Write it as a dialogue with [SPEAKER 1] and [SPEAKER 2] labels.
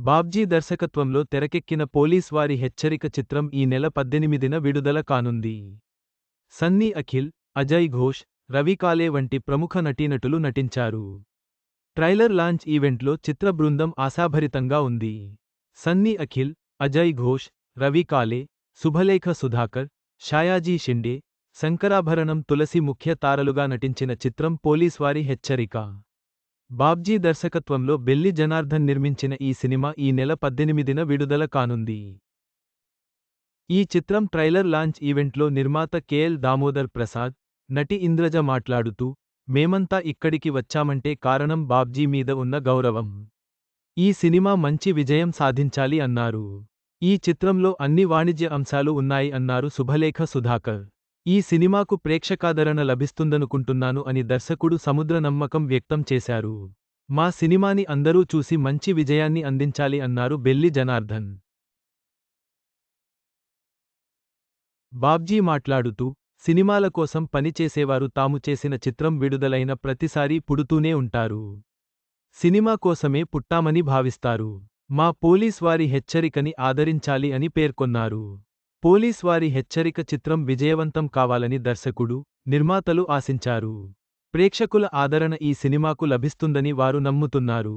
[SPEAKER 1] బాబ్జీ దర్శకత్వంలో తెరకెక్కిన పోలీస్ వారి హెచ్చరిక చిత్రం ఈ నెల పద్దెనిమిదిన విడుదల కానుంది. సన్నీ అఖిల్ అజయ్ ఘోష్ రవికాలే వంటి ప్రముఖ నటీనటులు నటించారు. ట్రైలర్ లాంచ్ ఈవెంట్లో చిత్ర బృందం ఆశాభరితంగా ఉంది. సన్నీ అఖిల్ అజయ్ ఘోష్ రవికాలే శుభలేఖ సుధాకర్ షాయాజీ షిండే శంకరాభరణం తులసి ముఖ్య తారలుగా నటించిన చిత్రం పోలీస్ వారి హెచ్చరిక. బాబ్జీ దర్శకత్వంలో బెల్లి జనార్దన్ నిర్మించిన ఈ సినిమా ఈ నెల పద్దెనిమిదిన విడుదల కానుంది. ఈ చిత్రం ట్రైలర్ లాంచ్ ఈవెంట్లో నిర్మాత కేఎల్ దామోదర్ ప్రసాద్ నటి ఇంద్రజ మాట్లాడుతూ మేమంతా ఇక్కడికి వచ్చామంటే కారణం బాబ్జీ మీద ఉన్న గౌరవం. ఈ సినిమా మంచి విజయం సాధించాలి అన్నారు. ఈ చిత్రంలో అన్ని వాణిజ్య అంశాలు ఉన్నాయి అన్నారు శుభలేఖ సుధాకర్. ఈ సినిమాకు ప్రేక్షకాదరణ లభిస్తుందనుకుంటున్నాను అని దర్శకుడు సముద్ర నమ్మకం వ్యక్తం చేశారు. మా సినిమాని అందరూ చూసి మంచి విజయాన్ని అందించాలి అన్నారు బెల్లి జనార్దన్. బాబ్జీ మాట్లాడుతూ సినిమాల కోసం పనిచేసేవారు తాము చేసిన చిత్రం విడుదలైన ప్రతిసారీ పుడుతూనే ఉంటారు. సినిమా కోసమే పుట్టామని భావిస్తారు. మా పోలీస్ వారి హెచ్చరికని ఆదరించాలి అని పేర్కొన్నారు. పోలీస్ వారి హెచ్చరిక చిత్రం విజయవంతం కావాలని దర్శకుడు నిర్మాతలు ఆశించారు. ప్రేక్షకుల ఆదరణ ఈ సినిమాకు లభిస్తుందని వారు నమ్ముతున్నారు.